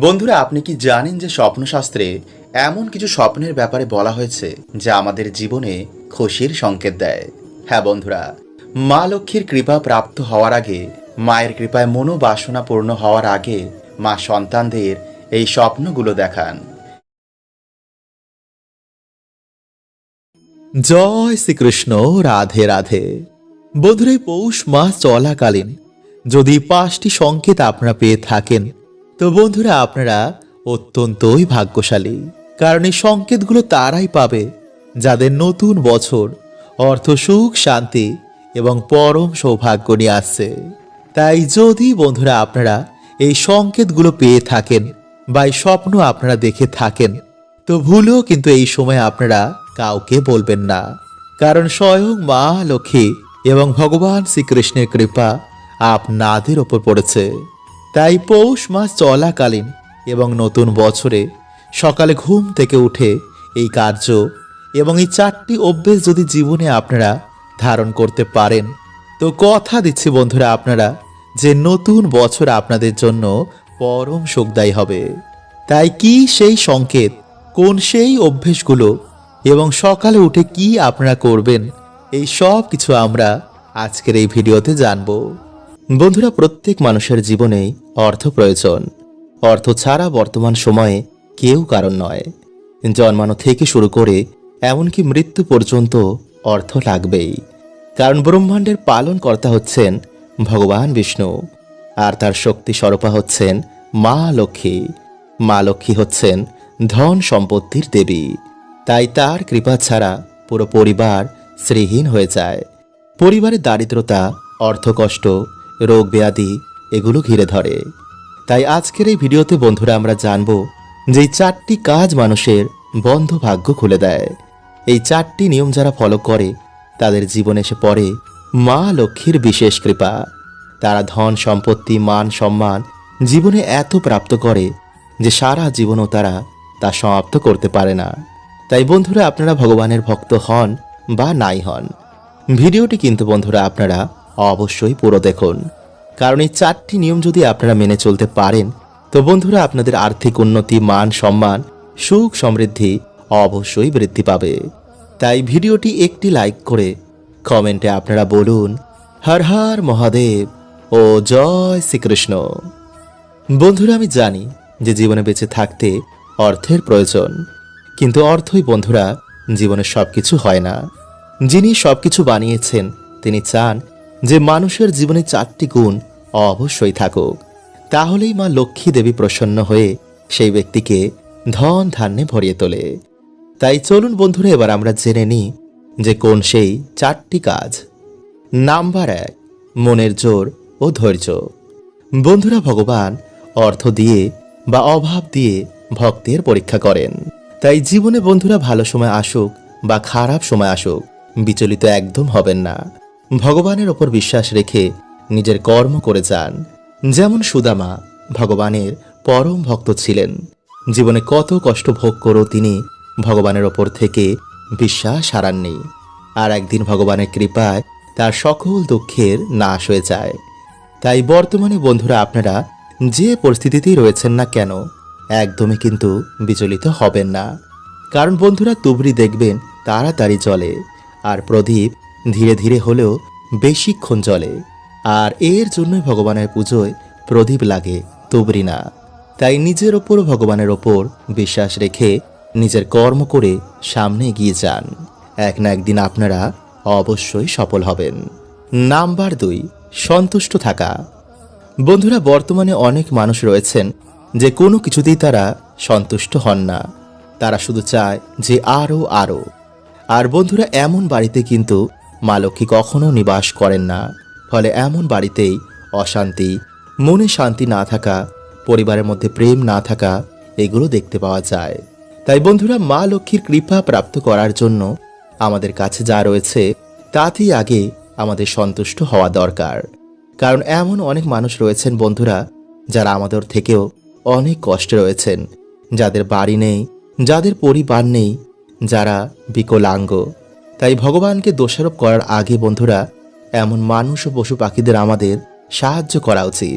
বন্ধুরা, আপনি কি জানেন যে স্বপ্নশাস্ত্রে এমন কিছু স্বপ্নের ব্যাপারে বলা হয়েছে যা আমাদের জীবনে খুশির সংকেত দেয়? হ্যাঁ বন্ধুরা, মা লক্ষ্মীর কৃপা প্রাপ্ত হওয়ার আগে, মায়ের কৃপায় মনোবাসনা পূর্ণ হওয়ার আগে মা সন্তানদের এই স্বপ্নগুলো দেখান। জয় শ্রীকৃষ্ণ, রাধে রাধে। বন্ধুরা পৌষ মাস চলাকালীন যদি পাঁচটি সংকেত আপনারা পেয়ে থাকেন তো বন্ধুরা, আপনারা অত্যন্তই ভাগ্যশালী। কারণ এই সংকেতগুলো তারাই পাবে, যাদের নতুন বছর অর্থ সুখ, শান্তি এবং পরম সৌভাগ্য নিয়ে আসছে। তাই যদি বন্ধুরা, আপনারা এই সংকেতগুলো পেয়ে থাকেন বা এই স্বপ্ন আপনারা দেখে থাকেন, তো ভুলেও কিন্তু এই সময় আপনারা কাউকে বলবেন না। কারণ স্বয়ং মা, লক্ষ্মী এবং ভগবান শ্রীকৃষ্ণের কৃপা আপনাদের ওপর পড়েছে। তাই পৌষ মাস চলাকালীন এবং নতুন বছরে সকালে ঘুম থেকে উঠে এই কার্য এবং এই চারটি অভ্যেস যদি জীবনে আপনারা ধারণ করতে পারেন, তো কথা দিচ্ছি বন্ধুরা আপনারা যে নতুন বছর আপনাদের জন্য পরম সুখদায়ী হবে। তাই কি সেই সংকেত, কোন সেই অভ্যেসগুলো এবং সকালে উঠে কি আপনারা করবেন, এই সব কিছু আমরা আজকের এই ভিডিওতে জানব। বন্ধুরা, প্রত্যেক মানুষের জীবনেই অর্থ প্রয়োজন। অর্থ ছাড়া বর্তমান সময়ে কেউ কারণ নয়। জন্মানো থেকে শুরু করে এমনকি মৃত্যু পর্যন্ত অর্থ লাগবেই। কারণ ব্রহ্মাণ্ডের পালন কর্তা হচ্ছেন ভগবান বিষ্ণু। আর তার শক্তি স্বরূপা হচ্ছেন মা লক্ষ্মী। মা লক্ষ্মী হচ্ছেন ধন সম্পত্তির দেবী। তাই তার কৃপা ছাড়া পুরো পরিবার শ্রীহীন হয়ে যায়। পরিবারের দারিদ্রতা, অর্থকষ্ট রোগ ব্যাধি, এগুলো ঘিরে ধরে। তাই আজকের এই ভিডিওতে বন্ধুরা আমরা জানব যে চারটি কাজ মানুষের বন্ধ ভাগ্য খুলে দেয়। এই চারটি নিয়ম যারা ফলো করে, তাদের জীবনে এসে পড়ে মা লক্ষ্মীর বিশেষ কৃপা। তারা ধন, সম্পত্তি, মান, সম্মান জীবনে এত প্রাপ্ত করে যে সারা জীবনও তারা তা সমাপ্ত করতে পারে না। তাই বন্ধুরা, আপনারা ভগবানের ভক্ত হন বা নাই হন। ভিডিওটি কিন্তু বন্ধুরা, আপনারা অবশ্যই পুরো দেখুন। কারণ এই চারটি নিয়ম যদি আপনারা মেনে চলতে পারেন, তো বন্ধুরা আপনাদের আর্থিক উন্নতি, মান সম্মান, সুখ সমৃদ্ধি অবশ্যই বৃদ্ধি পাবে। তাই ভিডিওটি একটি লাইক করে কমেন্টে আপনারা বলুন, হর হর মহাদেব ও জয় শ্রীকৃষ্ণ। বন্ধুরা, আমি জানি যে জীবনে বেঁচে থাকতে অর্থের প্রয়োজন, কিন্তু অর্থই বন্ধুরা জীবনে সবকিছু হয় না। যিনি সবকিছু বানিয়েছেন, তিনি চান যে মানুষের জীবনে চারটি গুণ অবশ্যই থাকুক, তাহলেই মা লক্ষ্মী দেবী প্রসন্ন হয়ে সেই ব্যক্তিকে ধন ধান্যে ভরিয়ে তোলে। তাই চলুন বন্ধুরা, এবার আমরা জেনে নিই যে কোন সেই চারটি কাজ। নাম্বার এক, মনের জোর ও ধৈর্য। বন্ধুরা, ভগবান অর্থ দিয়ে বা অভাব দিয়ে ভক্তের পরীক্ষা করেন। তাই জীবনে বন্ধুরা, ভালো সময় আসুক বা খারাপ সময় আসুক, বিচলিত একদম হবেন না। ভগবানের ওপর বিশ্বাস রেখে নিজের কর্ম করে যান। যেমন সুদামা ভগবানের পরম ভক্ত ছিলেন। জীবনে কত কষ্ট ভোগ করেও তিনি ভগবানের ওপর থেকে বিশ্বাস হারাননি। আর একদিন ভগবানের কৃপায় তার সকল দুঃখের নাশ হয়ে যায়। তাই বর্তমানে বন্ধুরা আপনারা যে পরিস্থিতিতেই রয়েছেন না কেন, একদমই কিন্তু বিচলিত হবেন না। কারণ বন্ধুরা তুবড়ি দেখবেন তাড়াতাড়ি জলে, আর প্রদীপ ধীরে ধীরে হলেও বেশিক্ষণ জ্বলে আর এর জন্যই ভগবানের পুজোয় প্রদীপ লাগে তুবড়ি না। তাই নিজের ওপর ভগবানের ওপর বিশ্বাস রেখে নিজের কর্ম করে সামনে এগিয়ে যান। এক না একদিন আপনারা অবশ্যই সফল হবেন। নাম্বার দুই, সন্তুষ্ট থাকা। বন্ধুরা, বর্তমানে অনেক মানুষ রয়েছেন যে কোনো কিছুতেই তারা সন্তুষ্ট হন না। তারা শুধু চায় যে আরও আরও। আর বন্ধুরা, এমন বাড়িতে কিন্তু মা লক্ষ্মী কখনো নিবাস করেন না। ফলে এমন বাড়িতেই অশান্তি, মনে শান্তি না থাকা, পরিবারের মধ্যে প্রেম না থাকা, এগুলো দেখতে পাওয়া যায়। তাই বন্ধুরা, মা লক্ষ্মীর কৃপা প্রাপ্ত করার জন্য আমাদের কাছে যা রয়েছে, তাতেই আগে আমাদের সন্তুষ্ট হওয়া দরকার। কারণ এমন অনেক মানুষ রয়েছেন বন্ধুরা, যারা আমাদের থেকেও অনেক কষ্টে রয়েছেন। যাদের বাড়ি নেই, যাদের পরিবার নেই, যারা বিকলাঙ্গ। তাই ভগবানকে দোষারোপ করার আগে বন্ধুরা, এমন মানুষ ও পশু পাখিদের আমাদের সাহায্য করা উচিত।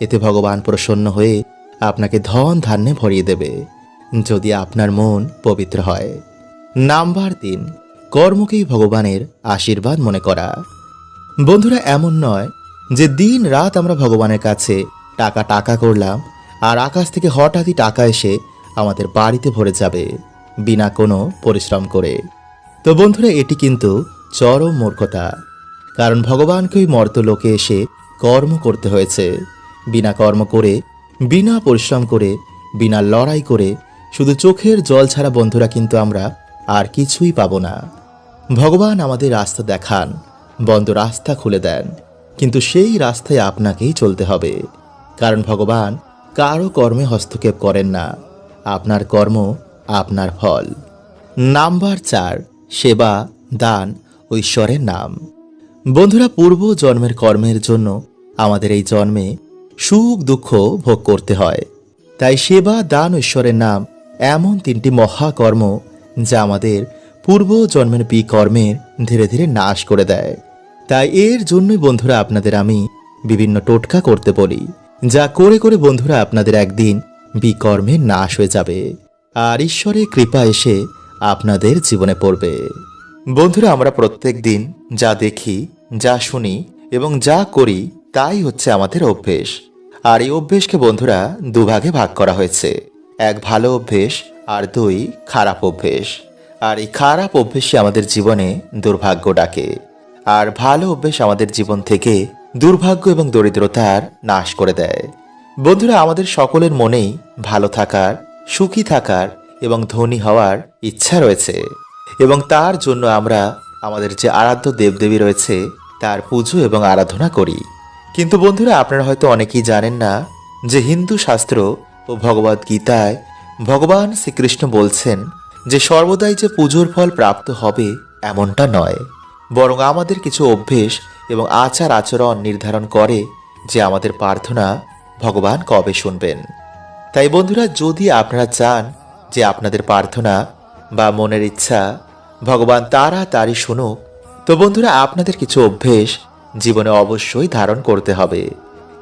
এতে ভগবান প্রসন্ন হয়ে আপনাকে ধন ধান্যে ভরিয়ে দেবে, যদি আপনার মন পবিত্র হয়। নাম্বার তিন, কর্মকেই ভগবানের আশীর্বাদ মনে করা। বন্ধুরা, এমন নয় যে দিন রাত আমরা ভগবানের কাছে টাকা টাকা করলাম আর আকাশ থেকে হঠাৎই টাকা এসে আমাদের বাড়িতে ভরে যাবে বিনা কোনো পরিশ্রম করে। তো বন্ধুরা, এটি কিন্তু চরম মূর্খতা, কারণ ভগবানকে ওই মর্তলোকে এসে কর্ম করতে হয়েছে। বিনা কর্ম করে, বিনা পরিশ্রম করে, বিনা লড়াই করে, শুধু চোখের জল ছাড়া বন্ধুরা কিন্তু আমরা আর কিছুই পাবো না। ভগবান আমাদের রাস্তা দেখান, বন্ধ রাস্তা খুলে দেন, কিন্তু সেই রাস্তায় আপনাকেই চলতে হবে। কারণ ভগবান কারও কর্মে হস্তক্ষেপ করেন না, আপনার কর্ম আপনার ফল। নাম্বার চার সেবা, দান ও ঈশ্বরের নাম। বন্ধুরা, পূর্ব জন্মের কর্মের জন্য আমাদের এই জন্মে সুখ, দুঃখ ভোগ করতে হয়। তাই সেবা, দান ঈশ্বরের নাম এমন তিনটি মহাকর্ম যা আমাদের পূর্ব জন্মের বিকর্মের ধীরে ধীরে নাশ করে দেয়। তাই এর জন্যই বন্ধুরা, আপনাদের আমি বিভিন্ন টোটকা করতে বলি, যা করে করে বন্ধুরা, আপনাদের একদিন বিকর্মের নাশ হয়ে যাবে। আর ঈশ্বরের কৃপা এসে আপনাদের জীবনে পড়বে। বন্ধুরা, আমরা প্রত্যেক দিন যা দেখি, যা শুনি এবং যা করি, তাই হচ্ছে আমাদের অভ্যেস। আর এই অভ্যেসকে বন্ধুরা দুভাগে ভাগ করা হয়েছে। এক ভালো অভ্যেস আর দুই খারাপ অভ্যেস। আর এই খারাপ অভ্যেসই আমাদের জীবনে দুর্ভাগ্য ডাকে। আর ভালো অভ্যেস আমাদের জীবন থেকে দুর্ভাগ্য এবং দরিদ্রতার নাশ করে দেয়। বন্ধুরা, আমাদের সকলের মনেই ভালো থাকার, সুখী থাকার এবং ধনী হওয়ার ইচ্ছা রয়েছে এবং তার জন্য আমরা আমাদের যে আরাধ্য দেবদেবী রয়েছে, তার পুজো এবং আরাধনা করি। কিন্তু বন্ধুরা, আপনারা হয়তো অনেকেই জানেন না যে হিন্দু শাস্ত্র ও ভগবদ গীতায় ভগবান শ্রীকৃষ্ণ বলছেন যে সর্বদাই যে পুজোর ফল প্রাপ্ত হবে এমনটা নয়। বরং আমাদের কিছু অভ্যেস এবং আচার আচরণ নির্ধারণ করে যে আমাদের প্রার্থনা ভগবান কবে শুনবেন। তাই বন্ধুরা, যদি আপনারা চান যে আপনাদের প্রার্থনা বা মনের ইচ্ছা, ভগবান তাড়াতাড়ি শুনুক। তো বন্ধুরা, আপনাদের কিছু অভ্যেস জীবনে অবশ্যই ধারণ করতে হবে।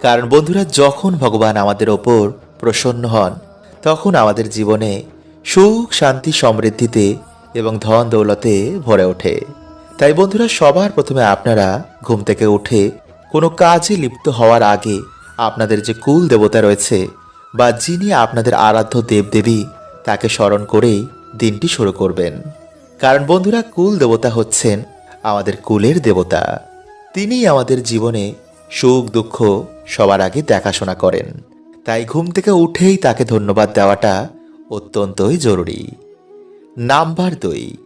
কারণ বন্ধুরা, যখন ভগবান আমাদের ওপর প্রসন্ন হন, তখন আমাদের জীবনে সুখ, শান্তি, সমৃদ্ধিতে এবং ধন দৌলতে ভরে ওঠে। তাই বন্ধুরা, সবার প্রথমে আপনারা ঘুম থেকে উঠে কোনো কাজে লিপ্ত হওয়ার আগে আপনাদের যে কুল দেবতা রয়েছে বা যিনি আপনাদের আরাধ্য দেবদেবী তাকে স্মরণ করেই দিনটি শুরু করবেন। কারণ বন্ধুরা, কুল দেবতা হচ্ছেন আমাদের কুলের দেবতা। তিনি আমাদের জীবনে সুখ, দুঃখ সবার আগে দেখাশোনা করেন। তাই ঘুম থেকে উঠেই তাকে ধন্যবাদ দেওয়াটা অত্যন্তই জরুরি। নাম্বার দুই,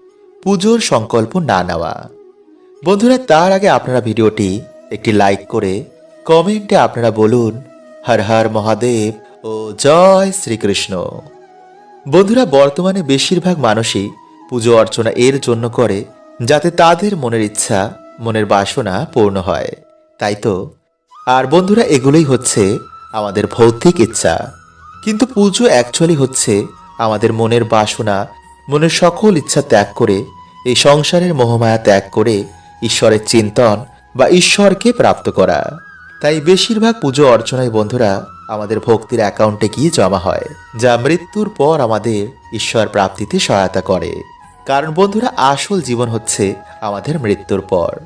পুজোর সংকল্প না নেওয়া। বন্ধুরা, তার আগে আপনারা ভিডিওটি একটি লাইক করে কমেন্টে আপনারা বলুন, হর হর মহাদেব ও জয় শ্রীকৃষ্ণ। বন্ধুরা, বর্তমানে বেশিরভাগ মানুষই পুজো অর্চনা এর জন্য করে, যাতে তাদের মনের ইচ্ছা, মনের বাসনা পূর্ণ হয়। তাই তো? আর বন্ধুরা, এগুলোই হচ্ছে আমাদের ভৌতিক ইচ্ছা। কিন্তু পুজো অ্যাকচুয়ালি হচ্ছে আমাদের মনের বাসনা, মনের সকল ইচ্ছা ত্যাগ করে, এই সংসারের মোহমায়া ত্যাগ করে ঈশ্বরের চিন্তন বা ঈশ্বরকে প্রাপ্ত করা। তাই বেশিরভাগ পুজো অর্চনায় বন্ধুরা আমাদের ভক্তির অ্যাকাউন্টে গিয়ে জমা হয়, যা মৃত্যুর পর আমাদের ঈশ্বর প্রাপ্তিতে সহায়তা করে। কারণ বন্ধুরা, আসল জীবন হচ্ছে আমাদের মৃত্যুর পর।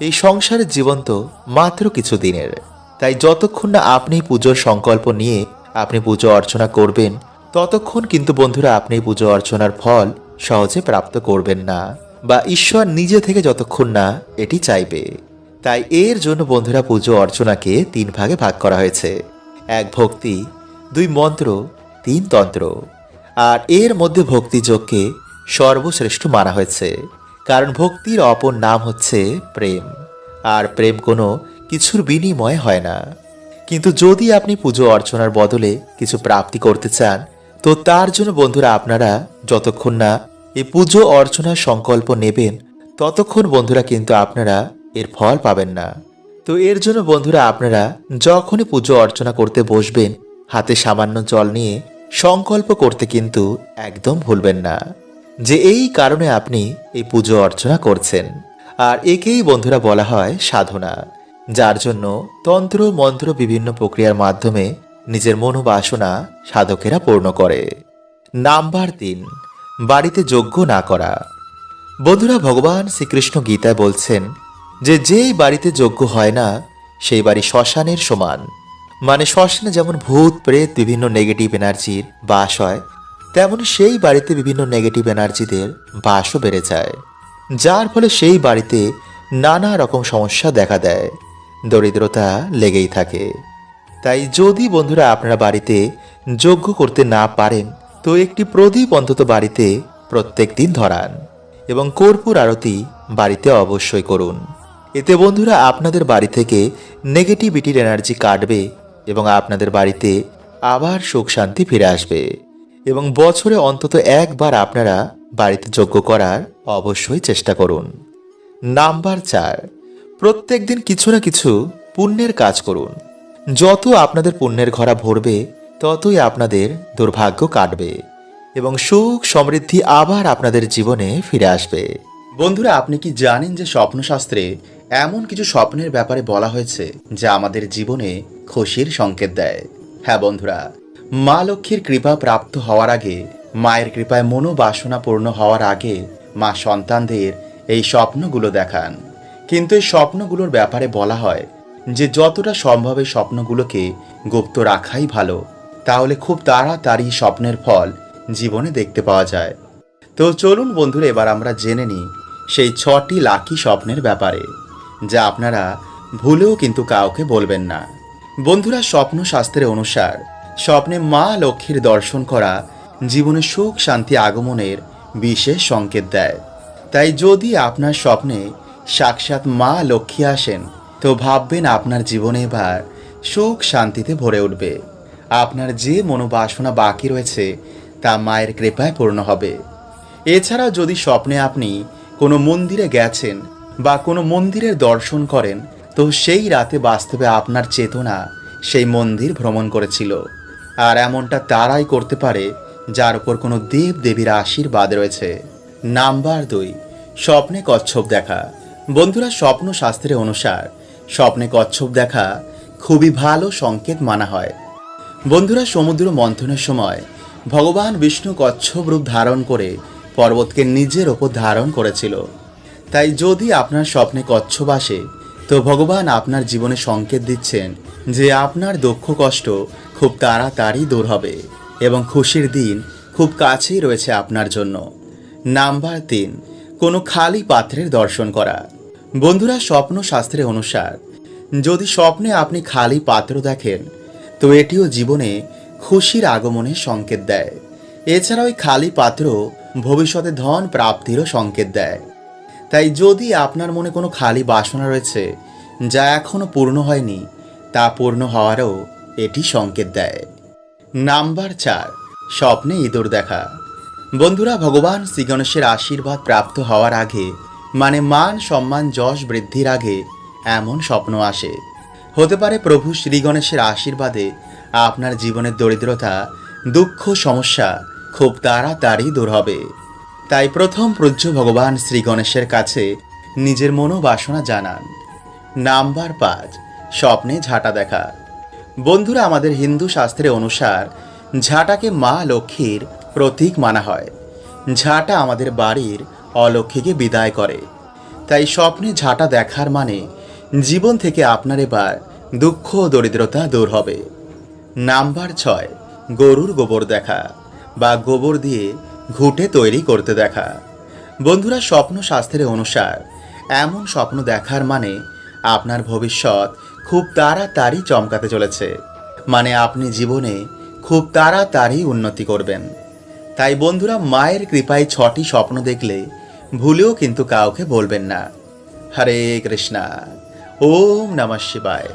এই সংসারের জীবন তো মাত্র কিছু দিনের। তাই যতক্ষণ না আপনি পুজোর সংকল্প নিয়ে আপনি পুজো অর্চনা করবেন, ততক্ষণ কিন্তু বন্ধুরা আপনি পুজো অর্চনার ফল সহজে প্রাপ্ত করবেন না, বা ঈশ্বর নিজে থেকে যতক্ষণ না এটি চাইবে। তাই এর জন্য বন্ধুরা পুজো অর্চনাকে তিন ভাগে ভাগ করা হয়েছে। এক ভক্তি, দুই মন্ত্র, তিন তন্ত্র। আর এর মধ্যে ভক্তিযোগকে সর্বশ্রেষ্ঠ মানা হয়েছে। কারণ ভক্তির অপর নাম হচ্ছে প্রেম। আর প্রেম কোনো কিছুর বিনিময় হয় না। কিন্তু যদি আপনি পুজো অর্চনার বদলে কিছু প্রাপ্তি করতে চান, তো তার জন্য বন্ধুরা আপনারা যতক্ষণ না এই পুজো অর্চনার সংকল্প নেবেন, ততক্ষণ বন্ধুরা কিন্তু আপনারা এর ফল পাবেন না। তো এর জন্য বন্ধুরা আপনারা যখনই পুজো অর্চনা করতে বসবেন, হাতে সামান্য জল নিয়ে সংকল্প করতে কিন্তু একদম ভুলবেন না যে এই কারণে আপনি এই পুজো অর্চনা করছেন। আর একেই বন্ধুরা বলা হয় সাধনা, যার জন্য তন্ত্র, মন্ত্র বিভিন্ন প্রক্রিয়ার মাধ্যমে নিজের মনোবাসনা সাধকেরা পূর্ণ করে। নাম্বার তিন, বাড়িতে যোগ্য না করা। বন্ধুরা ভগবান শ্রীকৃষ্ণ গীতায় বলছেন যে যেই বাড়িতে যোগ্য হয় না, সেই বাড়ি শ্মশানের সমান। মানে শ্মশানে যেমন ভূত, প্রেত, বিভিন্ন নেগেটিভ এনার্জির বাস হয়, তেমন সেই বাড়িতে বিভিন্ন নেগেটিভ এনার্জিদের বাসও বেড়ে যায়। যার ফলে সেই বাড়িতে নানা রকম সমস্যা দেখা দেয়, দরিদ্রতা লেগেই থাকে। তাই যদি বন্ধুরা আপনারা বাড়িতে যোগ্য করতে না পারেন, তো একটি প্রদীপ অন্তত বাড়িতে প্রত্যেক দিন ধরান এবং কর্পূর আরতি বাড়িতে অবশ্যই করুন। এতে বন্ধুরা আপনাদের বাড়ি থেকে নেগেটিভিটির এনার্জি কাটবে এবং আপনাদের বাড়িতে আবার সুখ শান্তি ফিরে আসবে। এবং বছরে অন্তত একবার আপনারা বাড়িতে যজ্ঞ করার অবশ্যই চেষ্টা করুন। নাম্বার চার, প্রত্যেক দিন কিছু না কিছু পুণ্যের কাজ করুন। যত আপনাদের পুণ্যের ঘরা ভরবে, ততই আপনাদের দুর্ভাগ্য কাটবে এবং সুখ সমৃদ্ধি আবার আপনাদের জীবনে ফিরে আসবে। বন্ধুরা, আপনি কি জানেন যে স্বপ্নশাস্ত্রে এমন কিছু স্বপ্নের ব্যাপারে বলা হয়েছে যা আমাদের জীবনে খুশির সংকেত দেয়? হ্যাঁ বন্ধুরা, মা লক্ষ্মীর কৃপা প্রাপ্ত হওয়ার আগে, মায়ের কৃপায় মনোবাসনা পূর্ণ হওয়ার আগে মা সন্তানদের এই স্বপ্নগুলো দেখান। কিন্তু এই স্বপ্নগুলোর ব্যাপারে বলা হয় যে যতটা সম্ভব এই স্বপ্নগুলোকে গুপ্ত রাখাই ভালো, তাহলে খুব তাড়াতাড়ি স্বপ্নের ফল জীবনে দেখতে পাওয়া যায়। তো চলুন বন্ধুরা, এবার আমরা জেনে নিই সেই ছটি লাকি স্বপ্নের ব্যাপারে, যা আপনারা ভুলেও কিন্তু কাউকে বলবেন না। বন্ধুরা, স্বপ্ন শাস্ত্রের অনুসার, স্বপ্নে মা লক্ষ্মীর দর্শন করা জীবনে সুখ, শান্তি আগমনের বিশেষ সংকেত দেয়। তাই যদি আপনার স্বপ্নে সাক্ষাৎ মা লক্ষ্মী আসেন, তো ভাববেন আপনার জীবনে এবার সুখ, শান্তিতে ভরে উঠবে। আপনার যে মনোবাসনা বাকি রয়েছে, তা মায়ের কৃপায় পূর্ণ হবে। এছাড়াও যদি স্বপ্নে আপনি কোনো মন্দিরে গেছেন বা কোনো মন্দিরের দর্শন করেন, তো সেই রাতে বাস্তবে আপনার চেতনা সেই মন্দির ভ্রমণ করেছিল। আর এমনটা তারাই করতে পারে, যার উপর কোনো দেব দেবীর আশীর্বাদ রয়েছে। নাম্বার দুই, স্বপ্নে কচ্ছপ দেখা। বন্ধুরা, স্বপ্ন শাস্ত্রের অনুসার স্বপ্নে কচ্ছপ দেখা খুবই ভালো সংকেত মানা হয়। বন্ধুরা, সমুদ্র মন্থনের সময় ভগবান বিষ্ণু কচ্ছপ রূপ ধারণ করে পর্বতকে নিজের ওপর ধারণ করেছিল। তাই যদি আপনার স্বপ্নে কচ্ছপ আসে, তো ভগবান আপনার জীবনে সংকেত দিচ্ছেন যে আপনার দুঃখ কষ্ট খুব তাড়াতাড়ি দূর হবে এবং খুশির দিন খুব কাছেই রয়েছে আপনার জন্য। নাম্বার তিন, কোনো খালি পাত্রের দর্শন করা। বন্ধুরা, স্বপ্ন শাস্ত্রের অনুসার, যদি স্বপ্নে আপনি খালি পাত্র দেখেন, তো এটিও জীবনে খুশির আগমনের সংকেত দেয়। এছাড়া ওই খালি পাত্র ভবিষ্যতে ধন প্রাপ্তিরও সংকেত দেয়। তাই যদি আপনার মনে কোনো খালি বাসনা রয়েছে, যা এখনও পূর্ণ হয়নি, তা পূর্ণ হওয়ারও এটি সংকেত দেয়। নাম্বার চার, স্বপ্নে ইঁদুর দেখা। বন্ধুরা, ভগবান শ্রীগণেশের আশীর্বাদ প্রাপ্ত হওয়ার আগে মানে মান সম্মান যশ বৃদ্ধির আগে, এমন স্বপ্ন আসে। হতে পারে প্রভু শ্রীগণেশের আশীর্বাদে আপনার জীবনের দরিদ্রতা, দুঃখ, সমস্যা খুব তাড়াতাড়ি দূর হবে। তাই প্রথম পূজ্য ভগবান শ্রী গণেশের কাছে নিজের মনোবাসনা জানান। নাম্বার পাঁচ, স্বপ্নে ঝাঁটা দেখা। বন্ধুরা, আমাদের হিন্দু শাস্ত্রের অনুসার ঝাঁটাকে মা লক্ষ্মীর প্রতীক মানা হয়। ঝাঁটা আমাদের বাড়ির অলক্ষ্মীকে বিদায় করে। তাই স্বপ্নে ঝাঁটা দেখার মানে জীবন থেকে আপনার এবার দুঃখ ও দরিদ্রতা দূর হবে। নাম্বার ছয়, গরুর গোবর দেখা। বা গোবর দিয়ে ঘুঁটে তৈরি করতে দেখা। বন্ধুরা, স্বপ্ন শাস্ত্রের অনুসার, এমন স্বপ্ন দেখার মানে আপনার ভবিষ্যৎ খুব তাড়াতাড়ি চমকাতে চলেছে। মানে আপনি জীবনে খুব তাড়াতাড়ি উন্নতি করবেন। তাই বন্ধুরা, মায়ের কৃপায় ছটি স্বপ্ন দেখলে ভুলেও কিন্তু কাউকে বলবেন না। হরে কৃষ্ণা, ওম নমঃ শিবায়।